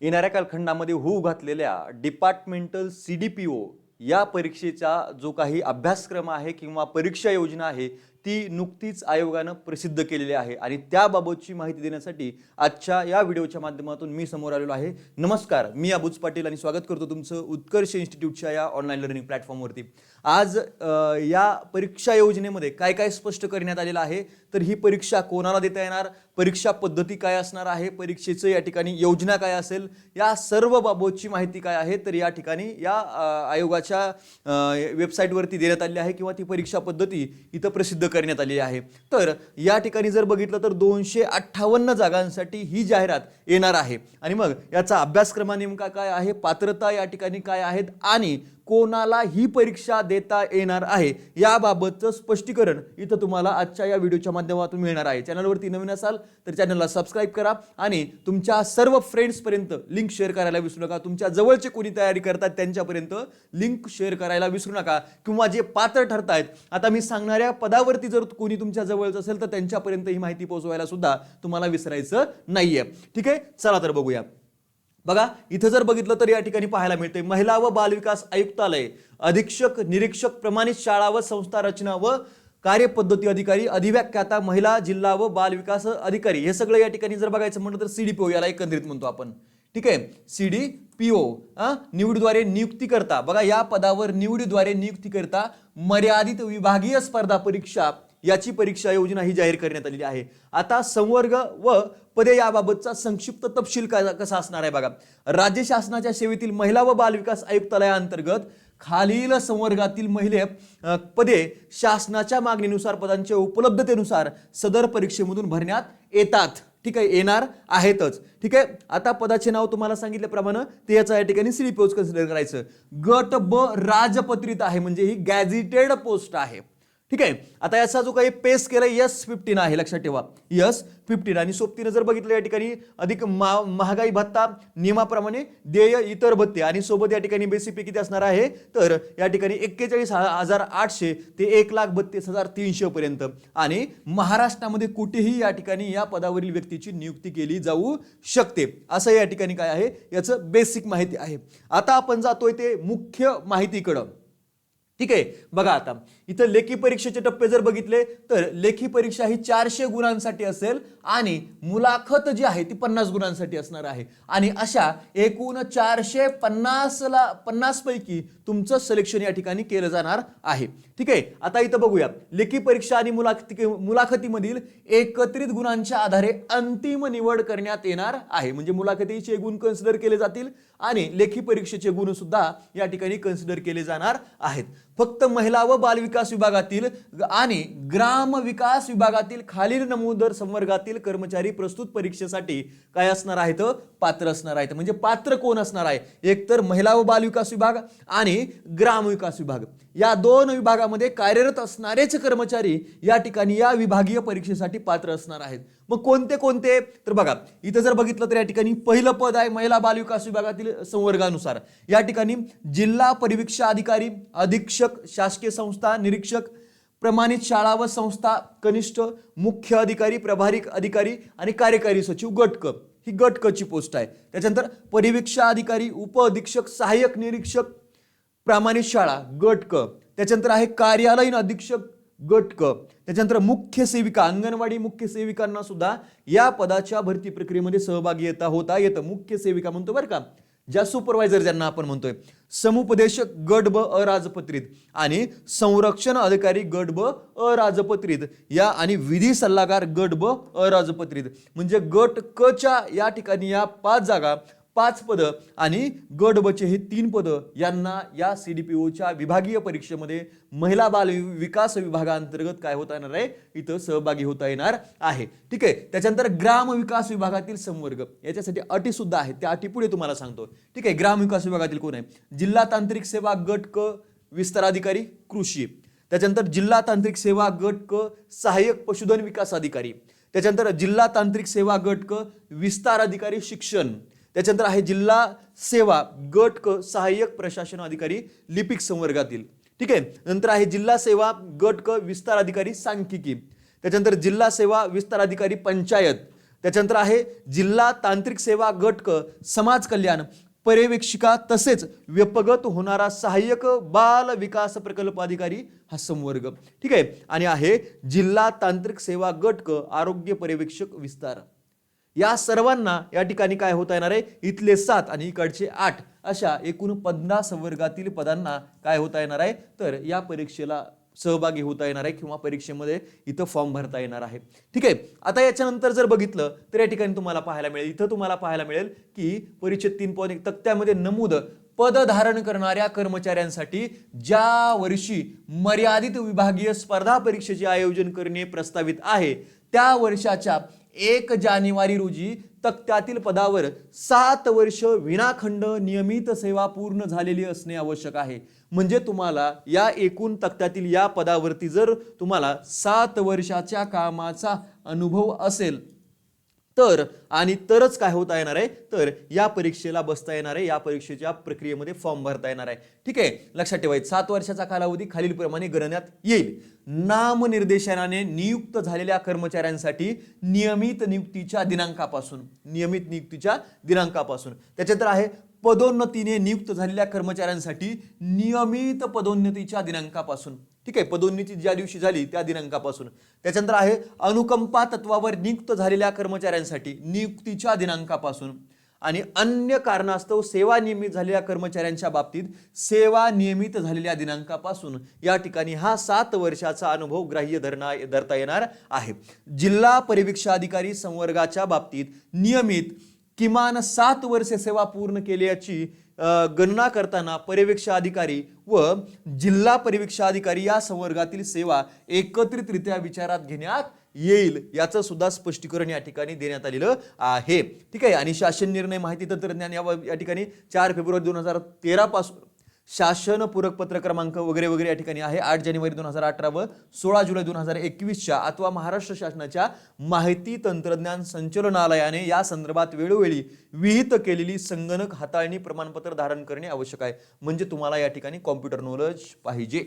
येणाऱ्या कालखंडामध्ये होऊ घातलेल्या departmental C D P O या परीक्षेचा जो काही अभ्यासक्रम आहे किंवा परीक्षा योजना आहे ती नुकतीच आयोगानं प्रसिद्ध केलेली आहे. आणि त्याबाबतची माहिती देण्यासाठी आजच्या या व्हिडिओच्या माध्यमातून मी समोर आलेलो आहे. नमस्कार मी अबुज पाटील आणि स्वागत करतो तुमचं उत्कर्ष इन्स्टिट्यूटच्या या ऑनलाईन लर्निंग प्लॅटफॉर्मवरती. आज या परीक्षा योजनेमध्ये काय काय स्पष्ट करण्यात आलेलं आहे? तर ही परीक्षा कोणाला देता येणार? परीक्षा पद्धती काय असणार आहे? परीक्षेचं या ठिकाणी योजना काय असेल? या सर्व बाबतची माहिती काय आहे? तर या ठिकाणी या आयोगाच्या वेबसाईटवरती देण्यात आली आहे किंवा ती परीक्षा पद्धती इथं प्रसिद्ध करण्यात आली आहे. तर या ठिकाणी जर बघितलं तर दोनशे अठ्ठावन्न जागांसाठी ही जाहिरात येणार आहे. आणि मग याचा अभ्यासक्रम नेमका काय आहे? पात्रता या ठिकाणी काय आहेत? आणि कोणाला ही परीक्षा देता येणार आहे याबाबतचं स्पष्टीकरण इथं तुम्हाला आजच्या या व्हिडिओच्या माध्यमातून मिळणार आहे. चॅनलवरती नवीन असाल तर चॅनलला सबस्क्राईब करा आणि तुमच्या सर्व फ्रेंड्सपर्यंत लिंक शेअर करायला विसरू नका. तुमच्या जवळचे कोणी तयारी करतात त्यांच्यापर्यंत लिंक शेअर करायला विसरू नका किंवा जे पात्र ठरतायत आता मी सांगणाऱ्या पदावरती जर कोणी तुमच्या जवळचं असेल तर त्यांच्यापर्यंत ही माहिती पोहोचवायला सुद्धा तुम्हाला विसरायचं नाहीये. ठीक आहे? चला तर बघूया. बघा इथं जर बघितलं तर या ठिकाणी पाहायला मिळते महिला व बालविकास आयुक्तालय अधीक्षक निरीक्षक प्रमाणित शाळा व संस्था रचना व कार्यपद्धती अधिकारी अधिव्याख्याता महिला जिल्हा व बालविकास अधिकारी. हे सगळं या ठिकाणी जर बघायचं म्हटलं तर सीडीपीओ याला एकंदरीत म्हणतो आपण. ठीक आहे? सी डी पी ओ निवडीद्वारे नियुक्ती करता. बघा या पदावर निवडीद्वारे नियुक्ती करता मर्यादित विभागीय स्पर्धा परीक्षा याची परीक्षा योजना ही जाहीर करण्यात आलेली आहे. आता संवर्ग व पदे याबाबतचा संक्षिप्त तपशील कसा असणार आहे बघा. राज्य शासनाच्या सेवेतील महिला व बालविकास आयुक्तालयाअंतर्गत खालील संवर्गातील महिले पदे शासनाच्या मागणीनुसार पदांच्या उपलब्धतेनुसार सदर परीक्षेमधून भरण्यात येतात. ठीक आहे येणार आहेतच. ठीक आहे आता पदाचे नाव तुम्हाला सांगितल्याप्रमाणे ते याचा या ठिकाणी श्री पोस्ट कन्सिडर करायचं. गट ब राजपत्रित आहे म्हणजे ही गॅझिटेड पोस्ट आहे. ठीक आहे? आता याचा जो काही पेस केला यस फिफ्टीन आहे लक्षात ठेवा. यस फिफ्टीन आणि सोबतीनं जर बघितलं या ठिकाणी अधिक मा- महागाई भत्ता नियमाप्रमाणे देय इतर भत्ते. आणि सोबत या ठिकाणी बेसिक पे किती असणार आहे? तर या ठिकाणी एक्केचाळीस हजार आठशे ते एक लाख बत्तीस हजार तीनशे पर्यंत. आणि महाराष्ट्रामध्ये कुठेही या ठिकाणी या पदावरील व्यक्तीची नियुक्ती केली जाऊ शकते. असं या ठिकाणी काय आहे? याचं बेसिक माहिती आहे. आता आपण जातोय ते मुख्य माहितीकडं. ठीक आहे? बघा आता. इथं लेखी परीक्षेचे टप्पे जर बघितले तर लेखी परीक्षा ही चारशे गुणांसाठी असेल आणि मुलाखत जी आहे ती पन्नास गुणांसाठी असणार आहे. आणि अशा एकूण चारशे पन्नासला पन्नास पैकी तुमचं सिलेक्शन या ठिकाणी केलं जाणार आहे. ठीक आहे? आता इथं बघूया. लेखी परीक्षा आणि मुलाखती मुलाखतीमधील एकत्रित गुणांच्या आधारे अंतिम निवड करण्यात येणार आहे. म्हणजे मुलाखतीचे गुण कन्सिडर केले जातील आणि लेखी परीक्षेचे गुण सुद्धा या ठिकाणी कन्सिडर केले जाणार आहेत. फक्त महिला व बालविकास विभागातील आणि ग्राम विकास विभागातील खालील नमूदर संवर्गातील कर्मचारी प्रस्तुत परीक्षेसाठी काय असणार आहेत? पात्र असणार आहेत. म्हणजे पात्र कोण असणार आहे? एक तर महिला व बालविकास विभाग आणि ग्राम विकास विभाग. या दोन विभागामध्ये कार्यरत असणारेच कर्मचारी या ठिकाणी या विभागीय परीक्षेसाठी पात्र असणार आहेत. मग कोणते कोणते? तर बघा इथं जर बघितलं तर या ठिकाणी पहिलं पद आहे महिला बालविकास विभागातील संवर्गानुसार. या ठिकाणी जिल्हा परिवीक्षा अधिकारी अधीक्षक शासकीय संस्था निरीक्षक प्रमाणित शाळा व संस्था कनिष्ठ मुख्य अधिकारी प्रभारी अधिकारी आणि कार्यकारी सचिव गटक. ही गटकची पोस्ट आहे. त्याच्यानंतर परिवीक्षा अधिकारी उप अधीक्षक सहाय्यक निरीक्षक प्रामाणिक शाळा गटक. त्याच्यानंतर आहे कार्यालयीन अधीक्षक गट क त्याच्यानंतर मुख्य सेविका अंगणवाडी मुख्य सेविकांना सुद्धा या पदाच्या भरती प्रक्रियेमध्ये सहभागी येता होता येतं. मुख्य सेविका म्हणतो बरं का. ज्या सुपरवायझर ज्यांना आपण म्हणतोय समुपदेशक गट ब अराजपत्रित आणि संरक्षण अधिकारी गट ब अराजपत्रित या आणि विधी सल्लागार गट ब अराजपत्रित. म्हणजे गट क च्या या ठिकाणी या पाच जागा पाच पदं आणि गट बचे हे तीन पदं यांना या सी डी पी ओच्या विभागीय परीक्षेमध्ये महिला बाल विकास विभागांतर्गत काय होता येणार आहे? इथं सहभागी होता येणार आहे. ठीक आहे? त्याच्यानंतर ग्राम विकास विभागातील संवर्ग. याच्यासाठी अटी सुद्धा आहेत. त्या अटी पुढे तुम्हाला सांगतो. ठीक आहे? ग्राम विकास विभागातील कोण आहे? जिल्हा तांत्रिक सेवा गट क विस्ताराधिकारी कृषी. त्याच्यानंतर जिल्हा तांत्रिक सेवा गट क सहाय्यक पशुधन विकास अधिकारी. त्याच्यानंतर जिल्हा तांत्रिक सेवा गट क विस्तार अधिकारी शिक्षण. त्याच्यानंतर आहे जिल्हा सेवा गट क सहाय्यक प्रशासन अधिकारी लिपिक संवर्गातील. ठीक आहे? नंतर आहे जिल्हा सेवा गट क विस्तार अधिकारी सांख्यिकी. त्याच्यानंतर जिल्हा सेवा विस्तार अधिकारी पंचायत. त्याच्यानंतर आहे जिल्हा तांत्रिक सेवा गट क समाज कल्याण. पर्यवेक्षिका तसेच व्यपगत होणारा सहाय्यक बाल विकास प्रकल्प अधिकारी हा संवर्ग. ठीक आहे? आणि आहे जिल्हा तांत्रिक सेवा गट क आरोग्य पर्यवेक्षक विस्तार. या सर्वांना या ठिकाणी काय होता येणार आहे? इथले सात आणि इकडचे आठ अशा एकूण पन्नास वर्गातील पदांना काय होता येणार आहे? तर या परीक्षेला सहभागी होता येणार आहे किंवा परीक्षेमध्ये इथं फॉर्म भरता येणार आहे. ठीक आहे? आता याच्यानंतर जर बघितलं तर या ठिकाणी तुम्हाला पाहायला मिळेल इथं तुम्हाला पाहायला मिळेल की परिच्छेद तीन पॉईंट एक तक्त्यामध्ये नमूद पद धारण करणाऱ्या कर्मचाऱ्यांसाठी ज्या वर्षी मर्यादित विभागीय स्पर्धा परीक्षेचे आयोजन करणे प्रस्तावित आहे त्या वर्षाच्या एक जानेवारी रोजी तक्त्यातील पदावर सात वर्ष विनाखंड नियमित सेवा पूर्ण झालेली असणे आवश्यक आहे. म्हणजे तुम्हाला या एकूण तक्त्यातील या पदावरती जर तुम्हाला सात वर्षाच्या कामाचा अनुभव असेल तर आणि तरच काय होता येणार आहे? तर या परीक्षेला बसता येणार आहे या परीक्षेच्या प्रक्रियेमध्ये फॉर्म भरता येणार आहे. ठीक आहे? लक्षात ठेवायचं. सात वर्षाचा कालावधी खालीलप्रमाणे गणण्यात येईल. नामनिर्देशनाने नियुक्त झालेल्या कर्मचाऱ्यांसाठी नियमित नियुक्तीच्या दिनांकापासून. नियमित नियुक्तीच्या दिनांकापासून. त्याच्यात आहे पदोन्नतीने नियुक्त झालेल्या कर्मचाऱ्यांसाठी नियमित पदोन्नतीच्या दिनांकापासून. ठीक आहे पदोन्नती ज्या दिवशी झाली त्या दिनांकापासून. त्याच्यानंतर आहे अनुकंपा तत्वावर नियुक्त झालेल्या कर्मचाऱ्यांसाठी नियुक्तीच्या दिनांकापासून. आणि अन्य कारणास्तव सेवा नियमित झालेल्या कर्मचाऱ्यांच्या बाबतीत सेवा नियमित झालेल्या दिनांकापासून. या ठिकाणी हा सात वर्षाचा अनुभव ग्राह्य धरणा धरता येणार आहे. जिल्हा परिवीक्षाधिकारी संवर्गाच्या बाबतीत नियमित किमान सात वर्षे सेवा पूर्ण केल्याची गणना करताना पर्यवेक्षा अधिकारी व जिल्हा परिवेक्षा अधिकारी या संवर्गातील सेवा एकत्रितरित्या विचारात घेण्यात येईल याचं सुद्धा स्पष्टीकरण या ठिकाणी देण्यात आलेलं आहे. ठीक आहे? आणि शासन निर्णय माहिती तंत्रज्ञान या या ठिकाणी चार फेब्रुवारी दोन हजार तेरापासून शासन पूरकपत्र क्रमांक वगैरे वगैरे या ठिकाणी आहे. आठ जानेवारी दोन हजार अठरा व सोळा जुलै दोन हजार एकवीसच्या अथवा महाराष्ट्र शासनाच्या माहिती तंत्रज्ञान संचलनालयाने या संदर्भात वेळोवेळी विहित केलेली संगणक हाताळणी प्रमाणपत्र धारण करणे आवश्यक आहे. म्हणजे तुम्हाला या ठिकाणी कॉम्प्युटर नॉलेज पाहिजे.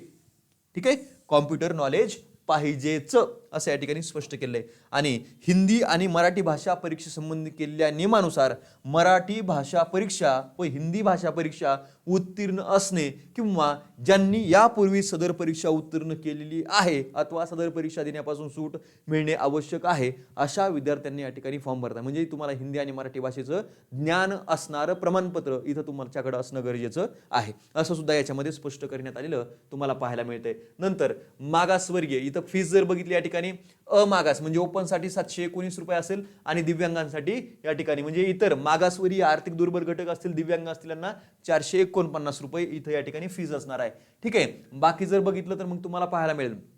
ठीक आहे? कॉम्प्युटर नॉलेज पाहिजेच. असं या ठिकाणी स्पष्ट केलंय. आणि हिंदी आणि मराठी भाषा परीक्षेसंबंधी केलेल्या नियमानुसार मराठी भाषा परीक्षा व हिंदी भाषा परीक्षा उत्तीर्ण असणे किंवा ज्यांनी यापूर्वी सदर परीक्षा उत्तीर्ण केलेली आहे अथवा सदर परीक्षा देण्यापासून सूट मिळणे आवश्यक आहे अशा विद्यार्थ्यांनी या ठिकाणी फॉर्म भरता म्हणजे तुम्हाला हिंदी आणि मराठी भाषेचं ज्ञान असणारं प्रमाणपत्र इथं तुमच्याकडं असणं गरजेचं आहे. असं सुद्धा याच्यामध्ये स्पष्ट करण्यात आलेलं तुम्हाला पाहायला मिळतंय. नंतर मागासवर्गीय इथं फीस जर बघितली या ठिकाणी अमागास म्हणजे ओपनसाठी सातशे एकोणीस रुपये असेल आणि दिव्यांगांसाठी या ठिकाणी म्हणजे इतर मागासवरी आर्थिक दुर्बल घटक असतील दिव्यांग असतील यांना चारशे एकोणपन्नास रुपये इथं या ठिकाणी फीज असणार आहे. ठीक आहे? बाकी जर बघितलं तर मग तुम्हाला पाहायला मिळेल.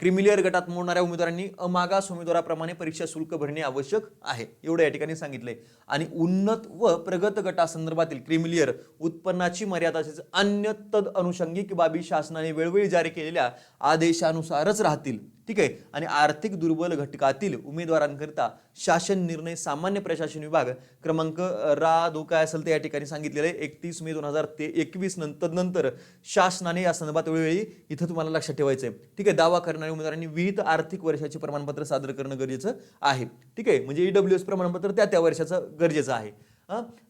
क्रिमिलियर गटात मोडणाऱ्या उमेदवारांनी अमागास उमेदवाराप्रमाणे परीक्षा शुल्क भरणे आवश्यक आहे. एवढं या ठिकाणी सांगितलंय. आणि उन्नत व प्रगत गटासंदर्भातील क्रिमिलियर उत्पन्नाची मर्यादा तसेच अन्य तद अनुषंगिक बाबी शासनाने वेळोवेळी जारी केलेल्या आदेशानुसारच राहतील. ठीक आहे? आणि आर्थिक दुर्बल घटकातील उमेदवारांकरिता शासन निर्णय सामान्य प्रशासन विभाग क्रमांक रा दो काय असेल ते या ठिकाणी सांगितलेलं आहे. एकतीस मे दोन हजार ते एकवीस नंतर नंतर शासनाने या संदर्भात वेळोवेळी इथं तुम्हाला लक्षात ठेवायचं आहे ठीक आहे? दावा करणाऱ्या उमेदवारांनी विविध आर्थिक वर्षाचे प्रमाणपत्र सादर करणं गरजेचं आहे. ठीक आहे? म्हणजे ईडब्ल्यू एस प्रमाणपत्र त्या त्या वर्षाचं गरजेचं आहे.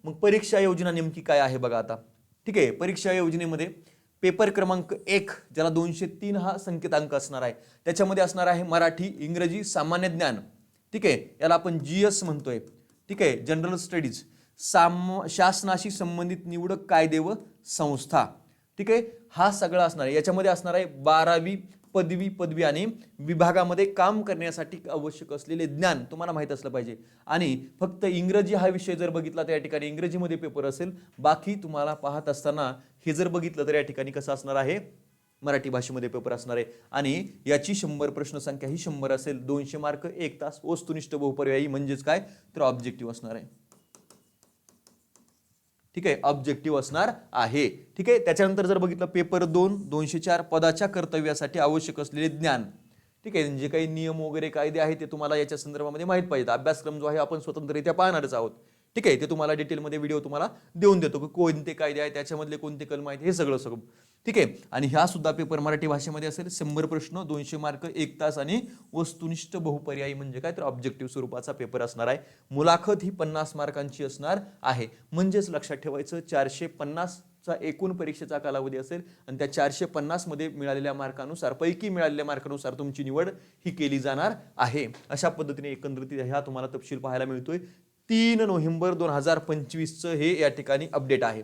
मग परीक्षा योजना नेमकी काय आहे बघा आता? ठीक आहे? परीक्षा योजनेमध्ये पेपर क्रमांक एक ज्याला दोनशे तीन हा संकेतांक असणार आहे. त्याच्यामध्ये असणार आहे मराठी इंग्रजी सामान्य ज्ञान. ठीक आहे? याला आपण जी एस म्हणतोय. ठीक आहे? जनरल स्टडीज साम शासनाशी संबंधित निवडक कायदे व संस्था. ठीक आहे? हा सगळा असणार आहे. याच्यामध्ये असणार आहे बारावी पदवी पदवी आणि विभागामध्ये काम करण्यासाठी आवश्यक असलेले ज्ञान. तुम्हाला माहीत असलं पाहिजे. आणि फक्त इंग्रजी हा विषय जर बघितला तर या ठिकाणी इंग्रजीमध्ये पेपर असेल बाकी तुम्हाला पाहत असताना हे जर बघितलं तर या ठिकाणी कसं असणार आहे? मराठी भाषेमध्ये पेपर असणार आहे. आणि याची शंभर प्रश्नसंख्या ही शंभर असेल दोनशे मार्क एक तास वस्तुनिष्ठ बहुपर्यायी म्हणजेच काय? तर ऑब्जेक्टिव्ह असणार आहे. ठीक आहे ऑब्जेक्टिव्ह असणार आहे. ठीक आहे त्याच्यानंतर जर बघितलं पेपर दोन दोनशे चार पदाच्या कर्तव्यासाठी आवश्यक असलेले ज्ञान. ठीक आहे जे काही नियम वगैरे कायदे आहेत ते तुम्हाला याच्या संदर्भामध्ये माहीत पाहिजे अभ्यासक्रम जो आहे आपण स्वतंत्ररित्या पाहणारच आहोत. ठीक आहे ते तुम्हाला डिटेलमध्ये व्हिडिओ तुम्हाला देऊन देतो की कोणते कायदे आहेत त्याच्यामधले कोणते कलम आहेत हे सगळं सगळं ठीक आहे? आणि ह्या सुद्धा पेपर मराठी भाषेमध्ये असेल शंभर प्रश्न दोनशे मार्क एक तास आणि वस्तुनिष्ठ बहुपर्यायी म्हणजे काय तर ऑब्जेक्टिव्ह स्वरूपाचा पेपर असणार आहे. मुलाखत ही पन्नास मार्कांची असणार आहे. म्हणजेच लक्षात ठेवायचं चारशे पन्नासचा एकूण परीक्षेचा कालावधी असेल आणि त्या चारशे पन्नासमध्ये मिळालेल्या मार्कानुसार पैकी मिळालेल्या मार्कानुसार तुमची निवड ही केली जाणार आहे. अशा पद्धतीने एकंदरीत ह्या तुम्हाला तपशील पाहायला मिळतोय. तीन नोव्हेंबर दोन हजार पंचवीसचं हे या ठिकाणी अपडेट आहे.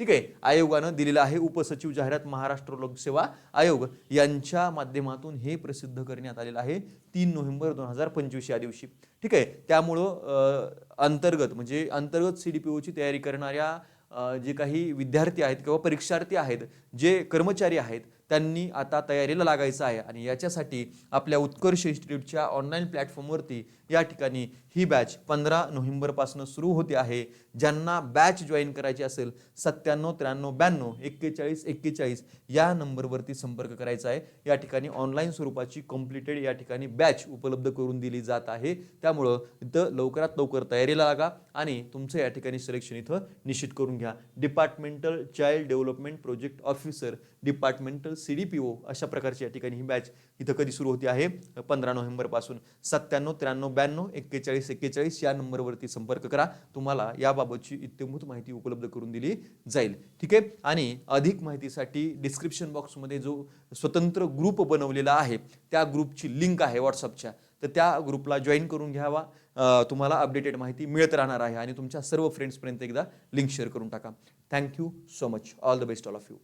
ठीक आहे? आयोगानं दिलेलं आहे उपसचिव जाहिरात महाराष्ट्र लोकसेवा आयोग. यांच्या माध्यमातून हे प्रसिद्ध करण्यात आलेलं आहे तीन नोव्हेंबर दोन हजार पंचवीस या दिवशी. ठीक आहे? त्यामुळं अंतर्गत म्हणजे अंतर्गत सी डी पी ओची तयारी करणाऱ्या जे काही विद्यार्थी आहेत किंवा परीक्षार्थी आहेत जे कर्मचारी आहेत त्यांनी आता तयारीला लागायचं आहे. आणि याच्यासाठी आपल्या उत्कर्ष इन्स्टिट्यूटच्या ऑनलाईन प्लॅटफॉर्मवरती या ठिकाणी ही बॅच पंधरा नोव्हेंबरपासून सुरू होते आहे. ज्यांना बॅच जॉईन करायची असेल सत्त्याण्णव त्र्याण्णव ब्याण्णव एक्केचाळीस एक्केचाळीस या नंबरवरती संपर्क करायचा आहे. या ठिकाणी ऑनलाईन स्वरूपाची कम्प्लिटेड या ठिकाणी बॅच उपलब्ध करून दिली जात आहे. त्यामुळं इथं लवकरात लवकर तयारीला लागा आणि तुमचं या ठिकाणी सिलेक्शन इथं निश्चित करून घ्या. Departmental child development project officer departmental C D P O अशा प्रकारची या ठिकाणी ही बॅच इथं कधी सुरू होती आहे? पंधरा नोव्हेंबरपासून. सत्त्याण्णव त्र्याण्णव ब्याण्णव एक्केचाळीस एक्केचाळीस या नंबरवरती संपर्क करा. तुम्हाला याबाबतची इत्यंभूत माहिती उपलब्ध करून दिली जाईल. ठीक आहे? आणि अधिक माहितीसाठी डिस्क्रिप्शन बॉक्समध्ये जो स्वतंत्र ग्रुप बनवलेला आहे त्या ग्रुपची लिंक आहे व्हॉट्सअपच्या. तर त्या ग्रुपला जॉईन करून घ्यावा. तुम्हाला अपडेटेड माहिती मिळत राहणार आहे आणि तुमच्या सर्व फ्रेंड्सपर्यंत एकदा लिंक शेअर करून टाका. Thank you so much. All the best all of you.